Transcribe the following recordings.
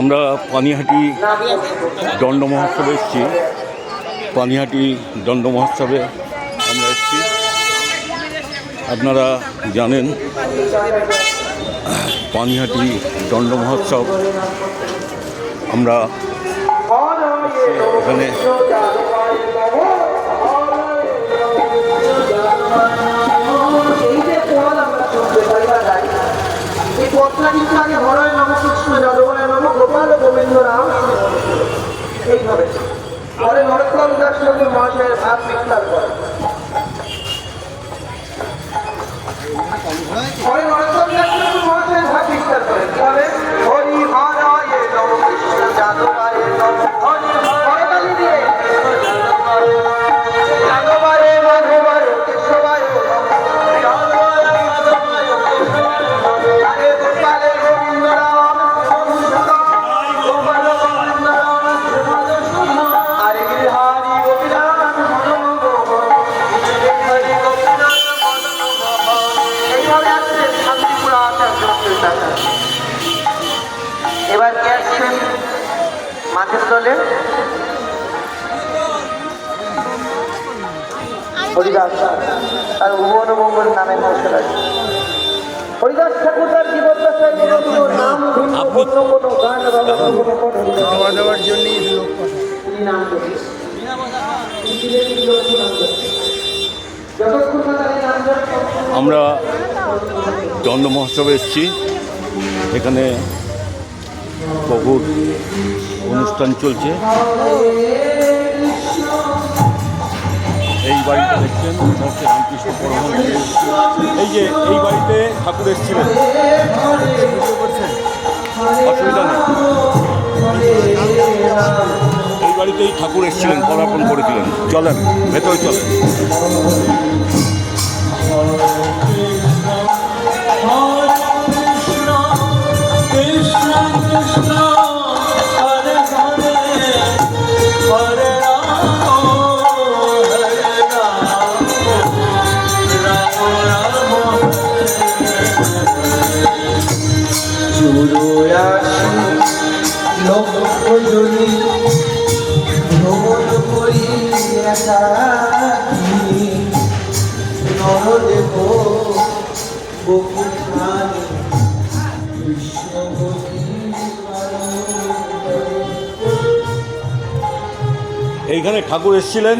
আমরা পানিহাটি দণ্ড মহোৎসবে এসেছি। পানিহাটি দণ্ড মহোৎসবে আমরা এসেছি। আপনারা জানেন, পানিহাটি দণ্ড মহোৎসব আমরা এখানে। পদটা কিন্তু আগে হরয় নাম নম গোপাল গোবিন্দ রাম। এইভাবে। পরে নরোত্তম দাস ঠাকুর মহাশয়ের ভাব বিস্তার দলে হরিদাস আর নামে মশলা হরিদাস ঠাকুর তার জীবদ্দশায় কোনো নাম ভিন্ন অন্য কোনো গান বা অন্য কোনো কোনো হরিদাস খাওয়া দাওয়ার জন্যই নাম নাম নাম আমরা দণ্ড মহোৎসবে এসেছি। এখানে প্রভুর অনুষ্ঠান চলছে। এই বাড়িতে দেখছেন হচ্ছে রামকৃষ্ণ পরমহংস এই যে, এই বাড়িতে ঠাকুর এসেছিলেন। অসুবিধা নেই। এই বাড়িতেই ঠাকুর এসেছিলেন, পদার্পণ করেছিলেন। চলেন, ভেতরে চলেন। লক্ষ্যজনী ভ্রমণ করি একাকী নরদেব বকুখানি বিশ্বভূমি এইখানে ঠাকুর এসেছিলেন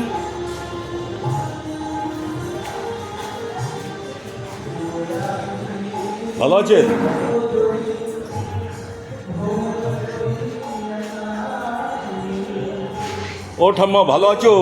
ভালো আছেন ও ঠাম্মা ভালো আছো?